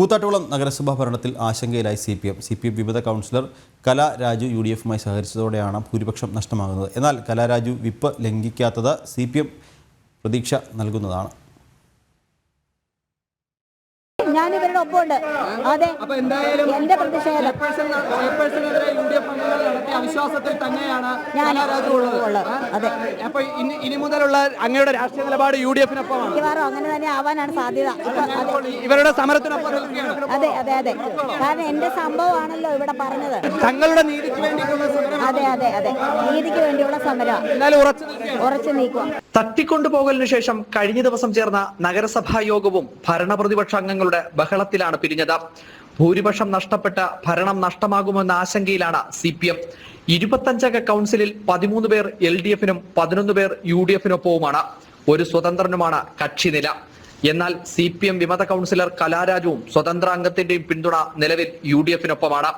കൂത്താട്ടുകുളം നഗരസഭാ ഭരണത്തിൽ ആശങ്കയിലായി C P M. C P M വിമത കൗൺസിലർ കലാരാജു യു ഡി എഫുമായി സഹകരിച്ചതോടെയാണ് ഭൂരിപക്ഷം നഷ്ടമാകുന്നത്. എന്നാൽ കലാരാജു വിപ്പ് ലംഘിക്കാത്തത് സി പി എം പ്രതീക്ഷ നൽകുന്നതാണ്. ഞാൻ ഇവരുടെ ഒപ്പമുണ്ട്. അതെ. എന്റെ പ്രതിഷേധം. അവിശ്വാസത്തിൽ തന്നെയാണ് ഞാൻ ഉള്ളത്. അതെ. അപ്പൊ ഇനി ഇനി മുതലുള്ള അങ്ങയുടെ രാഷ്ട്രീയ നിലപാട് യു ഡി എഫിനൊപ്പമാണ് മിക്കവാറും അങ്ങനെ തന്നെ ആവാനാണ് സാധ്യത. ഇവരുടെ സമരത്തിനൊപ്പം അതെ അതെ അതെ. കാരണം എന്റെ സംഭവമാണല്ലോ ഇവിടെ പറഞ്ഞത്. തങ്ങളുടെ നീതിക്ക് വേണ്ടിയിട്ടുള്ള സമരം. അതെ അതെ അതെ. നീതിക്ക് വേണ്ടിയുള്ള സമരം. ഉറച്ചു നീക്കുക തട്ടിക്കൊണ്ടുപോകലിനു ശേഷം കഴിഞ്ഞ ദിവസം ചേർന്ന നഗരസഭാ യോഗവും ഭരണപ്രതിപക്ഷ അംഗങ്ങളുടെ ബഹളത്തിലാണ് പിരിഞ്ഞത്. ഭൂരിപക്ഷം നഷ്ടപ്പെട്ട ഭരണം നഷ്ടമാകുമെന്ന ആശങ്കയിലാണ് സി പി എം ഇരുപത്തഞ്ചംഗ കൗൺസിലിൽ പതിമൂന്ന് പേർ എൽ ഡി എഫിനും പതിനൊന്ന് പേർ യു ഡി എഫിനൊപ്പവുമാണ് ഒരു സ്വതന്ത്രനുമാണ് കക്ഷി നില. എന്നാൽ സി പി എം വിമത കൗൺസിലർ കലാരാജുവും സ്വതന്ത്ര അംഗത്തിന്റെയും പിന്തുണ നിലവിൽ യു ഡി എഫിനൊപ്പമാണ്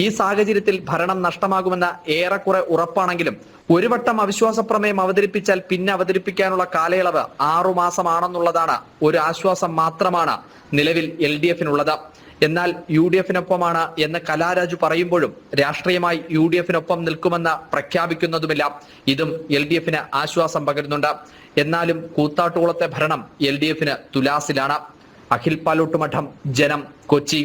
ഈ സാഹചര്യത്തിൽ ഭരണം നഷ്ടമാകുമെന്ന ഏറെക്കുറെ ഉറപ്പാണെങ്കിലും ഒരു വട്ടം അവിശ്വാസ പ്രമേയം അവതരിപ്പിച്ചാൽ പിന്നെ അവതരിപ്പിക്കാനുള്ള കാലയളവ് ആറുമാസമാണെന്നുള്ളതാണ് ഒരു ആശ്വാസം മാത്രമാണ് നിലവിൽ എൽ ഡി എഫിനുള്ളത് എന്നാൽ യു ഡി എഫിനൊപ്പമാണ് എന്ന് കലാരാജു പറയുമ്പോഴും രാഷ്ട്രീയമായി യു ഡി എഫിനൊപ്പം നിൽക്കുമെന്ന് പ്രഖ്യാപിക്കുന്നതുമില്ല. ഇതും എൽ ഡി എഫിന് ആശ്വാസം പകരുന്നുണ്ട്. എന്നാലും കൂത്താട്ടുകുളത്തെ ഭരണം എൽ ഡി എഫിന് തുലാസിലാണ്. അഖിൽ പാലോട്ടുമഠം ജനം കൊച്ചി.